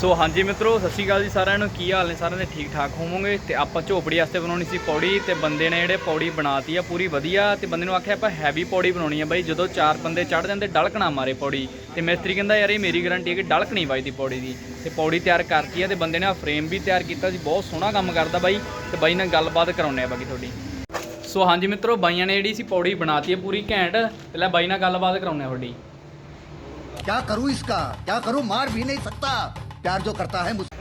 ਸੋ ਹਾਂਜੀ ਮਿੱਤਰੋ ਸਤਿ ਸ਼੍ਰੀ ਅਕਾਲ ਜੀ ਸਾਰਿਆਂ ਨੂੰ ਕੀ ਹਾਲ ਨੇ ਸਾਰਿਆਂ ਦੇ ਠੀਕ ਠਾਕ ਹੋਵੋਗੇ ਤੇ ਆਪਾਂ ਝੋਪੜੀ ਵਾਸਤੇ ਬਣਾਉਣੀ ਸੀ ਪੌੜੀ ਤੇ ਬੰਦੇ ਨੇ ਜਿਹੜੇ ਪੌੜੀ ਬਣਾਤੀ ਆ ਪੂਰੀ ਵਧੀਆ ਤੇ ਬੰਦੇ ਨੂੰ ਆਖਿਆ ਆਪਾਂ ਹੈਵੀ ਪੌੜੀ ਬਣਾਉਣੀ ਆ ਬਾਈ ਜਦੋਂ ਚਾਰ ਬੰਦੇ ਚੜ ਜਾਂਦੇ ਡਲਕਣਾ ਮਾਰੇ ਪੌੜੀ ਤੇ ਮਿਸਤਰੀ ਕਹਿੰਦਾ ਯਾਰ ਇਹ ਮੇਰੀ ਗਾਰੰਟੀ ਹੈ ਕਿ ਡਲਕ ਨਹੀਂ ਵੱਜਦੀ ਪੌੜੀ ਦੀ ਤੇ ਪੌੜੀ ਤਿਆਰ ਕਰਤੀ ਆ ਤੇ ਬੰਦੇ ਨੇ ਆ ਫਰੇਮ ਵੀ ਤਿਆਰ ਕੀਤਾ ਸੀ ਬਹੁਤ ਸੋਹਣਾ ਕੰਮ ਕਰਦਾ ਬਾਈ ਤੇ ਬਾਈ ਨਾਲ ਗੱਲਬਾਤ ਕਰਾਉਣੇ ਆ ਬਾਕੀ ਤੁਹਾਡੀ ਸੋ ਹਾਂਜੀ ਮਿੱਤਰੋ ਬਾਈਆਂ ਨੇ ਜਿਹੜੀ ਸੀ ਪੌੜੀ ਬਣਾਤੀ ਹੈ ਪੂਰੀ ਘੈਂਟ ਤੇ ਲੈ ਬਾਈ ਨਾਲ ਗੱਲਬਾਤ ਕਰਾਉਣੇ ਆ ਤੁਹਾਡੀ क्या करूं इसका क्या करूं मार भी नहीं सकता प्यार जो करता है मुझसे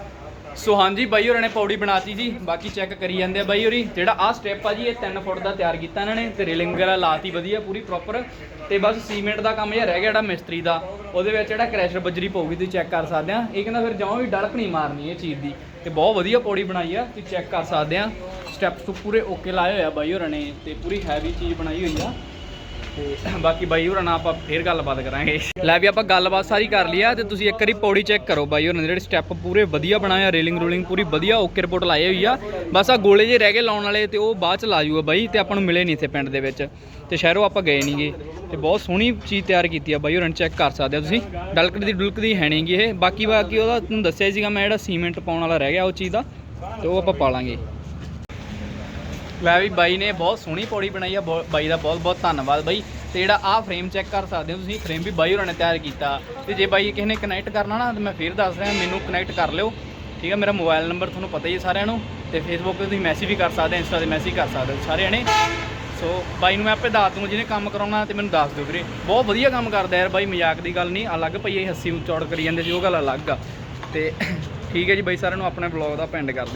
ਸੋ ਹਾਂਜੀ ਬਾਈ ਹੋਰਾਂ ਨੇ ਪੌੜੀ ਬਣਾਤੀ ਜੀ ਬਾਕੀ ਚੈੱਕ ਕਰੀ ਜਾਂਦੇ ਆ ਬਾਈ ਹੋਰੀ ਜਿਹੜਾ ਆਹ ਸਟੈਪ ਆ ਜੀ ਇਹ 3 ਫੁੱਟ ਦਾ ਤਿਆਰ ਕੀਤਾ ਇਹਨਾਂ ਨੇ ਤੇ ਰੇਲਿੰਗ ਵਗੈਰਾ ਲਾਤੀ ਵਧੀਆ ਪੂਰੀ ਪ੍ਰੋਪਰ ਤੇ ਬਸ ਸੀਮੈਂਟ ਦਾ ਕੰਮ ਜਿਹਾ ਰਹਿ ਗਿਆ ਜਿਹੜਾ ਮਿਸਤਰੀ ਦਾ ਉਹਦੇ ਵਿੱਚ ਜਿਹੜਾ ਕ੍ਰੈਸ਼ਰ ਬੱਜਰੀ ਪਊਗੀ ਤੁਸੀਂ ਚੈੱਕ ਕਰ ਸਕਦੇ ਆ ਇਹ ਕਹਿੰਦਾ ਫਿਰ ਜਮਾਂ ਵੀ ਡਲਕ ਨਹੀਂ ਮਾਰਨੀ ਇਹ ਚੀਜ਼ ਦੀ ਤੇ ਬਹੁਤ ਵਧੀਆ ਪੌੜੀ ਬਣਾਈ ਆ ਤੁਸੀਂ ਚੈੱਕ ਕਰ ਸਕਦੇ ਆ ਸਟੈਪਸ ਤੋਂ ਪੂਰੇ ਓਕੇ ਲਾਏ ਹੋਏ ਆ ਬਾਈ ਹੋਰਾਂ ਨੇ ਤੇ ਪੂਰੀ ਹੈਵੀ ਚੀਜ਼ ਬਣਾਈ ਹੋਈ ਆ ਤੇ ਬਾਕੀ ਬਾਈ ਹੋਰਾਂ ਨਾਲ ਆਪਾਂ ਫੇਰ ਗੱਲਬਾਤ ਕਰਾਂਗੇ। ਲੈ ਵੀ ਆਪਾਂ ਗੱਲਬਾਤ ਸਾਰੀ ਕਰ ਲਈ ਆ ਤੇ ਤੁਸੀਂ ਇੱਕ ਵਾਰੀ ਪੌੜੀ ਚੈੱਕ ਕਰੋ ਬਾਈ ਹੋਰਾਂ ਨੇ ਜਿਹੜੇ ਸਟੈਪ ਪੂਰੇ ਵਧੀਆ ਬਣਾਏ ਆ ਰੇਲਿੰਗ ਰੂਲਿੰਗ ਪੂਰੀ ਵਧੀਆ ਓਕੇ ਰਿਪੋਰਟ ਲਾਏ ਹੋਈ ਆ। ਬਸ ਆ ਗੋਲੇ ਜੇ ਰਹਿ ਗਏ ਲਾਉਣ ਵਾਲੇ ਤੇ ਉਹ ਬਾਅਦ ਚ ਲਾ ਜੂਗਾ ਬਾਈ ਤੇ ਆਪਾਂ ਨੂੰ ਮਿਲੇ ਨਹੀਂ ਇੱਥੇ ਪਿੰਡ ਦੇ ਵਿੱਚ। ਤੇ ਸ਼ਹਿਰੋਂ ਆਪਾਂ ਗਏ ਨਹੀਂਗੇ ਤੇ ਬਹੁਤ ਸੋਹਣੀ ਚੀਜ਼ ਤਿਆਰ ਕੀਤੀ ਆ ਬਾਈ ਹੋਰਾਂ ਚੈੱਕ ਕਰ ਸਕਦੇ ਆ ਤੁਸੀਂ। ਡਲਕਟ ਦੀ ਡੁਲਕ ਦੀ ਹੈ ਨਹੀਂਗੀ ਇਹ। ਬਾਕੀ ਬਾਕੀ ਉਹਦਾ ਤੁਹਾਨੂੰ ਦੱਸਿਆ ਹੀ ਸੀਗਾ ਮੈਂ ਜਿਹੜਾ ਸੀਮੈਂਟ ਪਾਉਣ ਵਾਲਾ ਰਹਿ ਗਿਆ ਉਹ ਚੀਜ਼ ਦਾ, ਤੇ ਉਹ ਆਪਾਂ ਪਾ ਲਾਂਗੇ। ਲੈ ਵੀ ਬਾਈ ਨੇ ਬਹੁਤ ਸੋਹਣੀ ਪੌੜੀ ਬਣਾਈ ਆ ਬਹੁ ਬਾਈ ਦਾ ਬਹੁਤ ਬਹੁਤ ਧੰਨਵਾਦ ਬਾਈ। ਤੇ ਜਿਹੜਾ ਆਹ ਫਰੇਮ ਚੈੱਕ ਕਰ ਸਕਦੇ ਹੋ ਤੁਸੀਂ ਫਰੇਮ ਵੀ ਬਾਈ ਹੋਰਾਂ ਨੇ ਤਿਆਰ ਕੀਤਾ। ਤੇ ਜੇ ਬਾਈ ਕਿਸੇ ਨੇ ਕਨੈਕਟ ਕਰਨਾ ਨਾ, ਤਾਂ ਮੈਂ ਫੇਰ ਦੱਸ ਰਿਹਾ, ਮੈਨੂੰ ਕਨੈਕਟ ਕਰ ਲਿਓ। ਠੀਕ ਹੈ ਮੇਰਾ ਮੋਬਾਈਲ ਨੰਬਰ ਤੁਹਾਨੂੰ ਪਤਾ ਹੀ ਹੈ ਸਾਰਿਆਂ ਨੂੰ। ਤੇ ਫੇਸਬੁੱਕ ਤੇ ਤੁਸੀਂ ਮੈਸੇਜ ਵੀ ਕਰ ਸਕਦੇ ਹੋ ਇੰਸਟਾ ਤੇ ਮੈਸੇਜ ਕਰ ਸਕਦੇ ਹੋ ਸਾਰਿਆਂ ਨੇ। ਸੋ ਬਾਈ ਨੂੰ ਮੈਂ ਆਪੇ ਦੱਸ ਦੂੰਗਾ ਜਿਹਨੇ ਕੰਮ ਕਰਾਉਣਾ, ਤੇ ਮੈਨੂੰ ਦੱਸ ਦਿਓ ਵੀਰੇ। ਬਹੁਤ ਵਧੀਆ ਕੰਮ ਕਰਦਾ ਯਾਰ ਬਾਈ, ਮਜ਼ਾਕ ਦੀ ਗੱਲ ਨਹੀਂ, ਅਲੱਗ ਪਈ ਇਹ ਹੱਸੀ ਚੌੜ ਕਰੀ ਜਾਂਦੇ ਸੀ, ਉਹ ਗੱਲ ਅਲੱਗ ਆ। ਤੇ ਠੀਕ ਹੈ ਜੀ, ਬਾਈ ਸਾਰਿਆਂ ਨੂੰ ਆਪਣੇ ਬਲੌਗ ਦਾ ਪਿੰਡ ਕਰਦੇ